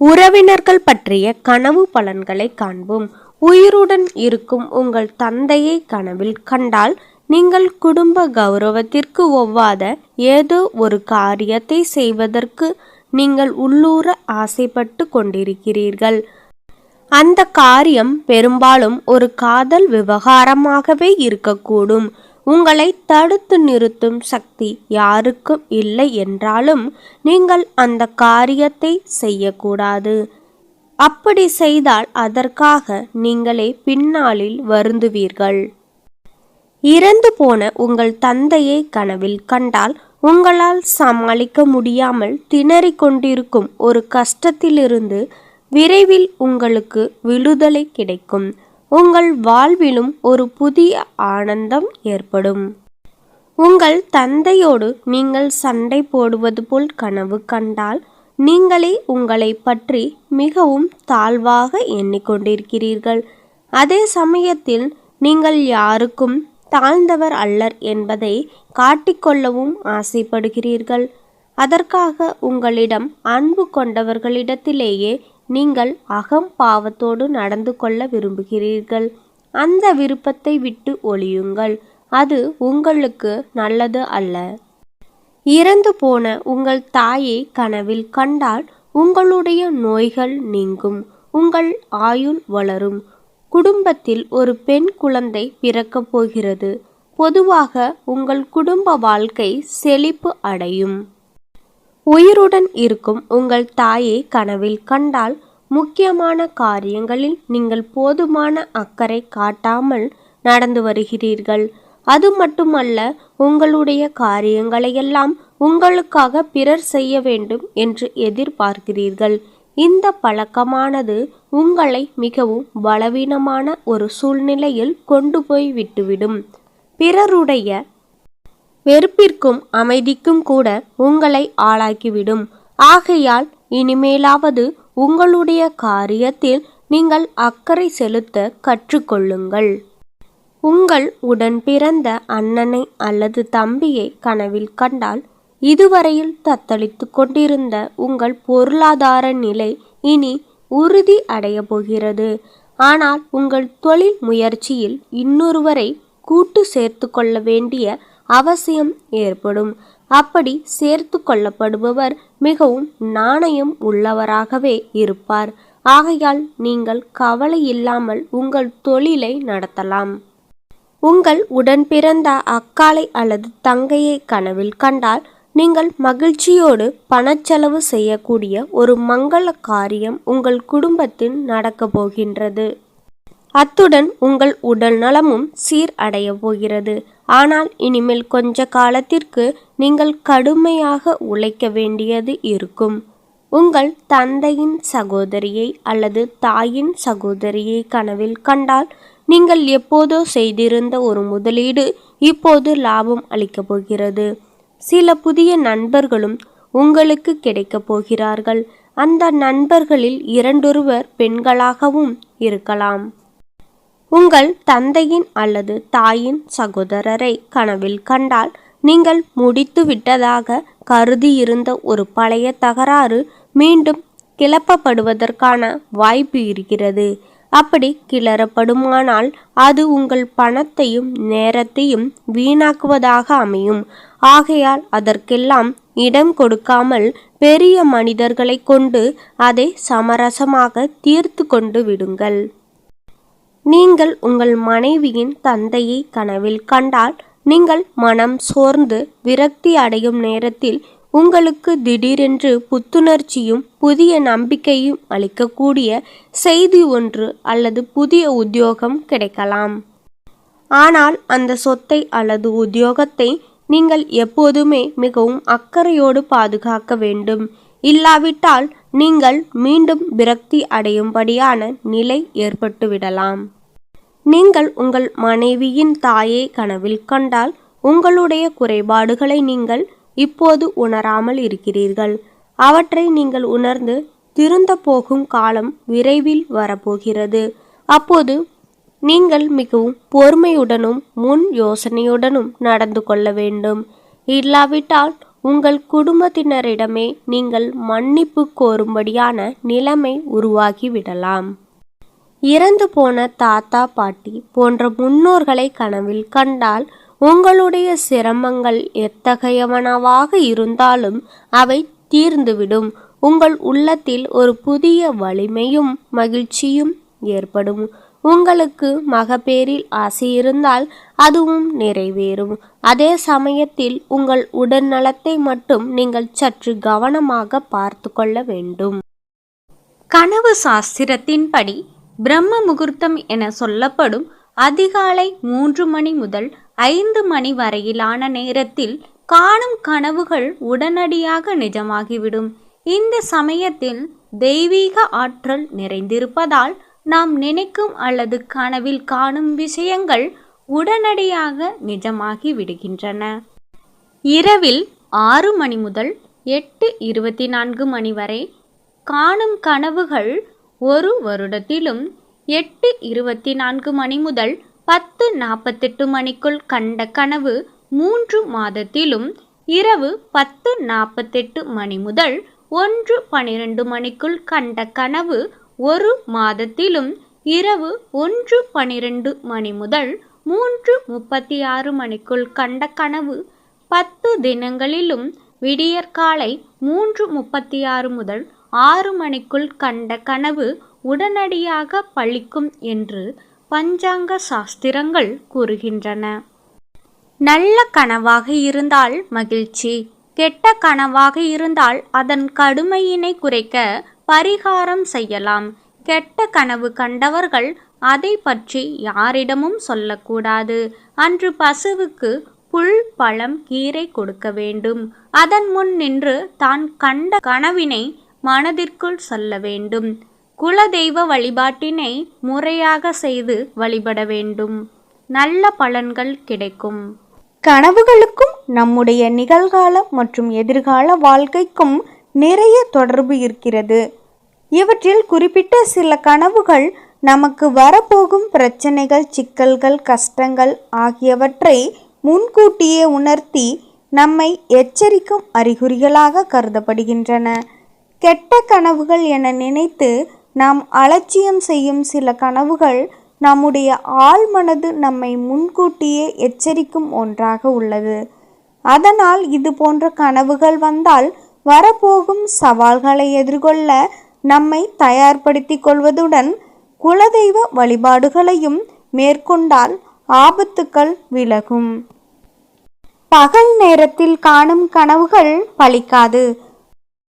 உறவினர்கள் பற்றிய கனவு பலன்களை காண்போம். உயிருடன் இருக்கும் உங்கள் தந்தையை கனவில் கண்டால் நீங்கள் குடும்ப கௌரவத்திற்கு ஒவ்வாத ஏதோ ஒரு காரியத்தை செய்வதற்கு நீங்கள் உள்ளூர ஆசைப்பட்டு கொண்டிருக்கிறீர்கள். அந்த காரியம் பெரும்பாலும் ஒரு காதல் விவகாரமாகவே இருக்கக்கூடும். உங்களை தடுத்து நிறுத்தும் சக்தி யாருக்கும் இல்லை என்றாலும் நீங்கள் அந்த காரியத்தை செய்யக்கூடாது. அப்படி செய்தால் அதற்காக நீங்களே பின்னாளில் வருந்துவீர்கள். இறந்து போன உங்கள் தந்தையை கனவில் கண்டால் உங்களால் சமாளிக்க முடியாமல் திணறிக் கொண்டிருக்கும் ஒரு கஷ்டத்திலிருந்து விரைவில் உங்களுக்கு விடுதலை கிடைக்கும். உங்கள் வாழ்விலும் ஒரு புதிய ஆனந்தம் ஏற்படும். உங்கள் தந்தையோடு நீங்கள் சண்டை போடுவது போல் கனவு கண்டால் நீங்களே உங்களை பற்றி மிகவும் தாழ்வாக எண்ணிக்கொண்டிருக்கிறீர்கள். அதே சமயத்தில் நீங்கள் யாருக்கும் தாழ்ந்தவர் அல்லர் என்பதை காட்டிக்கொள்ளவும் ஆசைப்படுகிறீர்கள். அதற்காக உங்களிடம் அன்பு கொண்டவர்களிடத்திலேயே நீங்கள் அகம் பாவத்தோடு நடந்து கொள்ள விரும்புகிறீர்கள். அந்த விருப்பத்தை விட்டு ஒழியுங்கள். அது உங்களுக்கு நல்லது அல்ல. இறந்து போன உங்கள் தாயை கனவில் கண்டால் உங்களுடைய நோய்கள் நீங்கும். உங்கள் ஆயுள் வளரும். குடும்பத்தில் ஒரு பெண் குழந்தை பிறக்கப் போகிறது. பொதுவாக உங்கள் குடும்ப வாழ்க்கை செழிப்பு அடையும். உயிருடன் இருக்கும் உங்கள் தாயை கனவில் கண்டால் முக்கியமான காரியங்களில் நீங்கள் போதுமான அக்கறை காட்டாமல் நடந்து வருகிறீர்கள். அது மட்டுமல்ல உங்களுடைய காரியங்களையெல்லாம் உங்களுக்காக பிறர் செய்ய வேண்டும் என்று எதிர்பார்க்கிறீர்கள். இந்த பழக்கமானது உங்களை மிகவும் பலவீனமான ஒரு சூழ்நிலையில் கொண்டு போய் விட்டுவிடும். பிறருடைய வெறுப்பிற்கும் அமைதிக்கும் கூட உங்களை ஆளாக்கிவிடும். ஆகையால் இனிமேலாவது உங்களுடைய காரியத்தில் நீங்கள் அக்கறை செலுத்த கற்றுக்கொள்ளுங்கள். உங்கள் உடன் பிறந்த அண்ணனை அல்லது தம்பியை கனவில் கண்டால் இதுவரையில் தத்தளித்து கொண்டிருந்த உங்கள் பொருளாதார நிலை இனி உறுதி அடைய போகிறது. ஆனால் உங்கள் தொழில் முயற்சியில் இன்னொருவரை கூட்டு சேர்த்து கொள்ள வேண்டிய அவசியம் ஏற்படும். அப்படி சேர்த்து கொள்ளப்படுபவர் மிகவும் நாணயம் உள்ளவராகவே இருப்பார். ஆகையால் நீங்கள் கவலை இல்லாமல் உங்கள் தொழிலை நடத்தலாம். உங்கள் உடன் பிறந்த அக்காளை அல்லது தங்கையை கனவில் கண்டால் நீங்கள் மகிழ்ச்சியோடு பணச்செலவு செய்யக்கூடிய ஒரு மங்கள காரியம் உங்கள் குடும்பத்தில் நடக்கப் போகின்றது. அத்துடன் உங்கள் உடல் நலமும் சீர் அடைய போகிறது. ஆனால் இனிமேல் கொஞ்ச காலத்திற்கு நீங்கள் கடுமையாக உழைக்க வேண்டியது இருக்கும். உங்கள் தந்தையின் சகோதரியை அல்லது தாயின் சகோதரியை கனவில் கண்டால் நீங்கள் எப்போதோ செய்திருந்த ஒரு முதலீடு இப்போது லாபம் அளிக்கப் போகிறது. சில புதிய நண்பர்களும் உங்களுக்கு கிடைக்கப் போகிறார்கள். அந்த நண்பர்களில் இரண்டொருவர் பெண்களாகவும் இருக்கலாம். உங்கள் தந்தையின் அல்லது தாயின் சகோதரரை கனவில் கண்டால் நீங்கள் முடித்து விட்டதாக கருதியிருந்த ஒரு பழைய தகராறு மீண்டும் கிளப்பப்படுவதற்கான வாய்ப்பு இருக்கிறது. அப்படி கிளறப்படுமானால் அது உங்கள் பணத்தையும் நேரத்தையும் வீணாக்குவதாக அமையும். ஆகையால் அதற்கெல்லாம் இடம் கொடுக்காமல் பெரிய மனிதர்களை கொண்டு அதை சமரசமாக தீர்த்து கொண்டு விடுங்கள். நீங்கள் உங்கள் மனைவியின் தந்தையை கனவில் கண்டால் நீங்கள் மனம் சோர்ந்து விரக்தி அடையும் நேரத்தில் உங்களுக்கு திடீரென்று புத்துணர்ச்சியும் புதிய நம்பிக்கையும் அளிக்கக்கூடிய செய்தி ஒன்று அல்லது புதிய உத்தியோகம் கிடைக்கலாம். ஆனால் அந்த சொத்தை அல்லது உத்தியோகத்தை நீங்கள் எப்போதுமே மிகவும் அக்கறையோடு பாதுகாக்க வேண்டும். இல்லாவிட்டால் நீங்கள் மீண்டும் விரக்தி அடையும்படியான நிலை ஏற்பட்டுவிடலாம். நீங்கள் உங்கள் மனைவியின் தாயை கனவில் கண்டால் உங்களுடைய குறைபாடுகளை நீங்கள் இப்போது உணராமல் இருக்கிறீர்கள். அவற்றை நீங்கள் உணர்ந்து திருந்த போகும் காலம் விரைவில் வரப்போகிறது. அப்போது நீங்கள் மிகவும் பொறுமையுடனும் முன் யோசனையுடனும் நடந்து கொள்ள வேண்டும். இல்லாவிட்டால் உங்கள் குடும்பத்தினரிடமே நீங்கள் மன்னிப்பு கோரும்படியான நிலைமை உருவாகிவிடலாம். இறந்து போன தாத்தா பாட்டி போன்ற முன்னோர்களை கனவில் கண்டால் உங்களுடைய சிரமங்கள் எத்தகையவனவாக இருந்தாலும் அவை தீர்ந்துவிடும். உங்கள் உள்ளத்தில் ஒரு புதிய வலிமையும் மகிழ்ச்சியும் ஏற்படும். உங்களுக்கு மகப்பேரில் ஆசை இருந்தால் அதுவும் நிறைவேறும். அதே சமயத்தில் உங்கள் உடல்நலத்தை மட்டும் நீங்கள் சற்று கவனமாக பார்த்து கொள்ள வேண்டும். கனவு சாஸ்திரத்தின்படி பிரம்ம முகூர்த்தம் என சொல்லப்படும் அதிகாலை மூன்று மணி முதல் ஐந்து மணி வரையிலான நேரத்தில் காணும் கனவுகள் உடனடியாக நிஜமாகிவிடும். இந்த சமயத்தில் தெய்வீக ஆற்றல் நிறைந்திருப்பதால் நாம் நினைக்கும் அல்லது கனவில் காணும் விஷயங்கள் உடனடியாக நிஜமாகி விடுகின்றன. இரவில் ஆறு மணி முதல் எட்டு இருபத்தி நான்கு மணி வரை காணும் கனவுகள் ஒரு வருடத்திலும் எட்டு இருபத்தி நான்கு மணி முதல் பத்து நாற்பத்தெட்டு மணிக்குள் கண்ட கனவு மூன்று மாதத்திலும் இரவு பத்து நாற்பத்தெட்டு மணி முதல் ஒன்று பனிரெண்டு மணிக்குள் கண்ட கனவு ஒரு மாதத்திலும் இரவு ஒன்று பனிரெண்டு மணி முதல் மூன்று முப்பத்தி ஆறு மணிக்குள் கண்ட கனவு பத்து தினங்களிலும் விடியற்காலை மூன்று முப்பத்தி ஆறு முதல் ஆறு மணிக்குள் கண்ட கனவு உடனடியாக பழிக்கும் என்று பஞ்சாங்க சாஸ்திரங்கள் கூறுகின்றன. நல்ல கனவாக இருந்தால் மகிழ்ச்சி கெட்ட கனவாக இருந்தால் அதன் கடுமையினை குறைக்க பரிகாரம் செய்யலாம். கெட்ட கனவு கண்டவர்கள் அதை பற்றி யாரிடமும் சொல்லக்கூடாது. அன்று பசுவுக்கு புல் பழம் கீரை கொடுக்க வேண்டும். அதன் முன் நின்று தான் கண்ட கனவினை மனதிற்குள் சொல்ல வேண்டும். குலதெய்வ வழிபாட்டினை முறையாக செய்து வழிபட வேண்டும். நல்ல பலன்கள் கிடைக்கும். கனவுகளுக்கும் நம்முடைய நிகழ்கால மற்றும் எதிர்கால வாழ்க்கைக்கும் நிறைய தொடர்பு இருக்கிறது. இவற்றில் குறிப்பிட்ட சில கனவுகள் நமக்கு வரப்போகும் பிரச்சனைகள் சிக்கல்கள் கஷ்டங்கள் ஆகியவற்றை முன்கூட்டியே உணர்த்தி நம்மை எச்சரிக்கும் அறிகுறிகளாக கருதப்படுகின்றன. கெட்ட கனவுகள் என நினைத்து நாம் அலட்சியம் செய்யும் சில கனவுகள் நம்முடைய ஆழ்மனது நம்மை முன்கூட்டியே எச்சரிக்கும் ஒன்றாக உள்ளது. அதனால் இது போன்ற கனவுகள் வந்தால் வரப்போகும் சவால்களை எதிர்கொள்ள நம்மை தயார்படுத்திக் கொள்வதுடன் குலதெய்வ வழிபாடுகளையும் மேற்கொண்டால் ஆபத்துக்கள் விலகும். பகல் நேரத்தில் காணும் கனவுகள் பலிக்காது